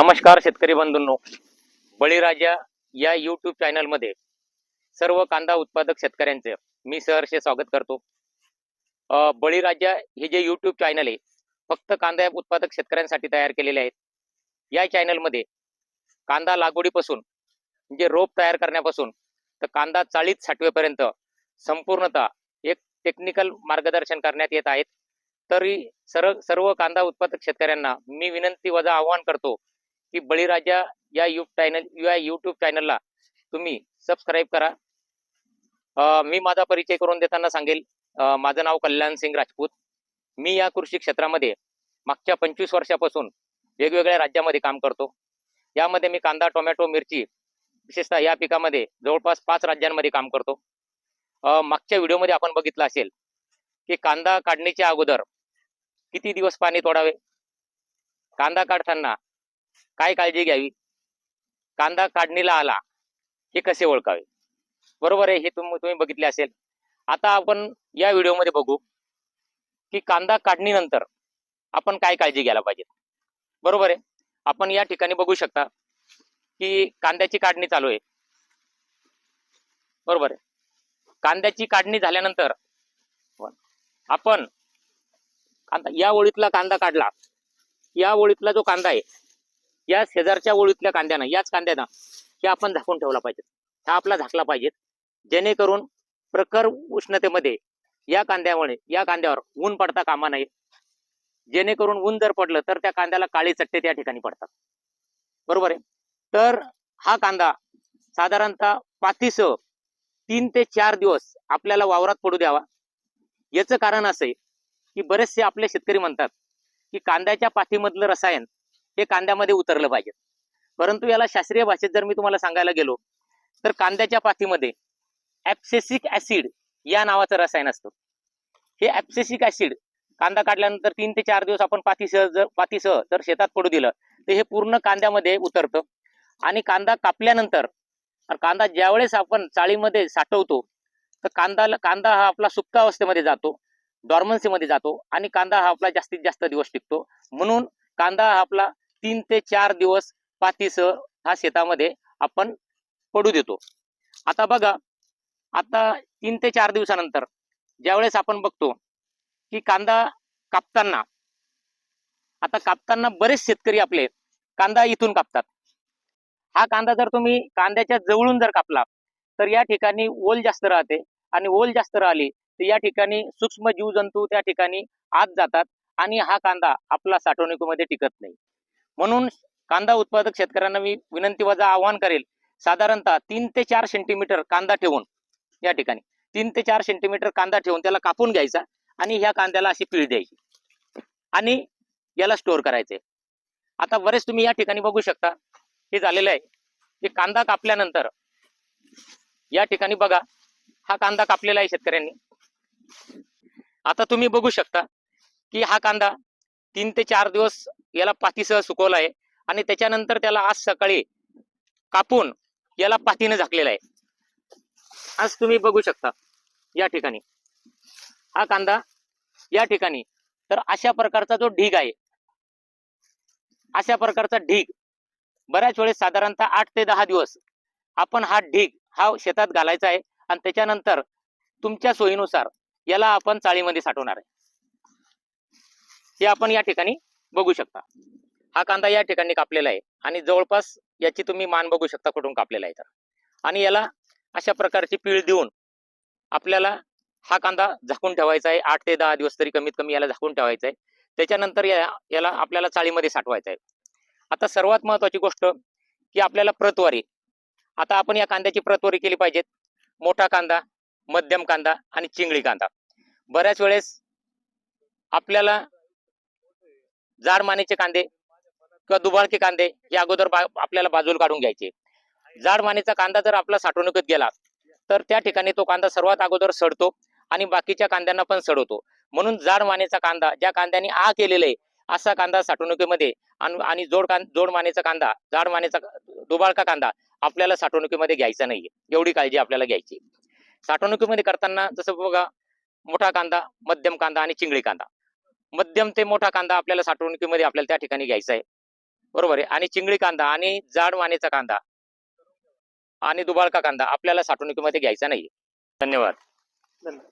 नमस्कार शेतकरी बंधूंनो. बळीराजा या युट्यूब चॅनलमध्ये सर्व कांदा उत्पादक शेतकऱ्यांचे मी सहर्ष स्वागत करतो. बळीराजा हे जे युट्यूब चॅनल आहे फक्त कांदा उत्पादक शेतकऱ्यांसाठी तयार केलेले आहेत. या चॅनलमध्ये कांदा लागवडीपासून म्हणजे रोप तयार करण्यापासून तर कांदा चाळीत साठवेपर्यंत संपूर्णतः एक टेक्निकल मार्गदर्शन करण्यात येत आहेत. तरी सर्व सर्व कांदा उत्पादक शेतकऱ्यांना मी विनंती वजा आवाहन करतो की बळीराजा या युट्यूब चॅनल या युट्यूब चॅनलला तुम्ही सबस्क्राईब करा. अं, मी माझा परिचय करून देताना सांगेल. माझं नाव कल्याण सिंग राजपूत. मी या कृषी क्षेत्रामध्ये मागच्या पंचवीस वर्षापासून वेगवेगळ्या राज्यामध्ये काम करतो. यामध्ये मी कांदा टोमॅटो मिरची विशेषतः या पिकामध्ये जवळपास पाच राज्यांमध्ये काम करतो. मागच्या व्हिडिओमध्ये आपण बघितलं असेल की कांदा काढणीच्या अगोदर किती दिवस पाणी तोडावे? कांदा काढताना काय काळजी घ्यावी? कांदा काढणीला आला हे कसे ओळखावे? बरोबर आहे हे तुम तुम्ही बघितले असेल. आता आपण या व्हिडिओमध्ये बघू की कांदा काढणीनंतर आपण काय काळजी घ्यायला पाहिजे. बरोबर आहे? आपण या ठिकाणी बघू शकता की कांद्याची काढणी चालू आहे. बरोबर आहे? कांद्याची काढणी झाल्यानंतर आपण कांदा या ओळीतला कांदा काढला. या ओळीतला जो कांदा आहे या शेजारच्या ओळीतल्या कांद्यानं याच कांद्यानं हे आपण झाकून ठेवला पाहिजे. हा आपला झाकला पाहिजे. जेणेकरून प्रखर उष्णतेमध्ये या कांद्यामुळे या कांद्यावर ऊन पडता कामा नये. जेणेकरून ऊन जर पडलं तर त्या कांद्याला काळी चट्टे त्या ठिकाणी पडतात. बरोबर आहे? तर हा कांदा साधारणतः पातीसह तीन ते चार दिवस आपल्याला वावरात पडू द्यावा. याचं कारण असं आहे की बरेचसे आपले शेतकरी म्हणतात की कांद्याच्या पाथीमधलं रसायन हे कांद्यामध्ये उतरलं पाहिजे. परंतु याला शास्त्रीय भाषेत जर मी तुम्हाला सांगायला गेलो तर कांद्याच्या पाथीमध्ये ऍप्सेसिक ऍसिड या नावाचं रसायन असतं. हे ऍप्सेसिक ऍसिड कांदा काढल्यानंतर तीन ते चार दिवस आपण पातीसह जर पातीसह जर शेतात पडू दिलं तर हे पूर्ण कांद्यामध्ये उतरतं. आणि कांदा कापल्यानंतर कांदा ज्यावेळेस आपण चाळीमध्ये साठवतो तर कांदा कांदा हा आपला सुप्त अवस्थेमध्ये जातो डॉर्मन्सीमध्ये जातो आणि कांदा हा आपला जास्तीत जास्त दिवस टिकतो. म्हणून कांदा हा आपला तीन ते चार दिवस पातीसह हा शेतामध्ये आपण पडू देतो. आता बघा आता तीन ते चार दिवसानंतर ज्यावेळेस आपण बघतो की कांदा कापताना आता कापताना बरेच शेतकरी आपले कांदा इथून कापतात. हा कांदा जर तुम्ही कांद्याच्या जवळून जर कापला तर या ठिकाणी ओल जास्त राहते आणि ओल जास्त राहिली तर या ठिकाणी सूक्ष्म जीवजंतू त्या ठिकाणी आत जातात आणि हा कांदा आपला साठवणुकीमध्ये टिकत नाही. म्हणून कांदा उत्पादक शेतकऱ्यांना मी विनंती वजा आवाहन करेल. साधारणतः तीन ते चार सेंटीमीटर कांदा ठेवून या ठिकाणी. तीन ते चार सेंटीमीटर कांदा ठेवून त्याला कापून घ्यायचा आणि ह्या कांद्याला अशी पीळ द्यायची. आणि याला स्टोअर करायचे. आता बरेच तुम्ही या ठिकाणी बघू शकता. हे झालेलं आहे. की कांदा कापल्यानंतर या ठिकाणी बघा. हा कांदा कापलेला आहे शेतकऱ्यांनी. आता तुम्ही बघू शकता की हा कांदा तीन ते चार दिवस याला पातीसह सुकवला आहे आणि त्याच्यानंतर त्याला आज सकाळी कापून याला पातीने झाकलेला आहे. आज तुम्ही बघू शकता या ठिकाणी. हा कांदा या ठिकाणी. तर अशा प्रकारचा जो ढीग आहे अशा प्रकारचा ढीग बऱ्याच वेळेस साधारणतः आठ ते दहा दिवस आपण हा ढीग हा शेतात घालायचा आहे. आणि त्याच्यानंतर तुमच्या सोयीनुसार याला आपण चाळीमध्ये साठवणार आहे. हे आपण या ठिकाणी बघू शकता. हा कांदा या ठिकाणी कापलेला आहे आणि जवळपास याची तुम्ही मान बघू शकता कुठून कापलेला आहे तर. आणि याला अशा प्रकारची पीळ देऊन आपल्याला हा कांदा झाकून ठेवायचा आहे. आठ ते दहा दिवस तरी कमीत कमी याला झाकून ठेवायचा आहे. त्याच्यानंतर या याला आपल्याला चाळीमध्ये साठवायचं आहे. आता सर्वात महत्वाची गोष्ट की आपल्याला प्रतवारी. आता आपण या कांद्याची प्रतवारी केली पाहिजेत. मोठा कांदा मध्यम कांदा आणि चिंगळी कांदा. बऱ्याच वेळेस आपल्याला जाड मानेचे कांदे किंवा दुबाळके कांदे हे अगोदर आपल्याला बाजूला काढून घ्यायचे. जाड मानेचा कांदा जर आपला साठवणुकीत गेला तर त्या ठिकाणी तो कांदा सर्वात अगोदर सडतो आणि बाकीच्या कांद्यांना पण सडवतो. म्हणून जाड मानेचा कांदा ज्या कांद्याने आ केलेला आहे असा कांदा साठवणुकीमध्ये आणि आणि जोड कां जोड मानेचा कांदा जाड मानेचा दुबाळका कांदा आपल्याला साठवणुकीमध्ये घ्यायचा नाही एवढी काळजी आपल्याला घ्यायची. साठवणुकीमध्ये करताना जसं बघा मोठा कांदा मध्यम कांदा आणि चिंगळी कांदा. मध्यम ते मोठा कांदा आपल्याला साठवणुकीमध्ये आपल्याला त्या ठिकाणी घ्यायचा आहे. बरोबर आहे? आणि चिंगळी कांदा आणि जाड वाणीचा कांदा आणि दुबाळका कांदा आपल्याला साठवणुकीमध्ये घ्यायचा नाही धन्यवाद. धन्यवाद.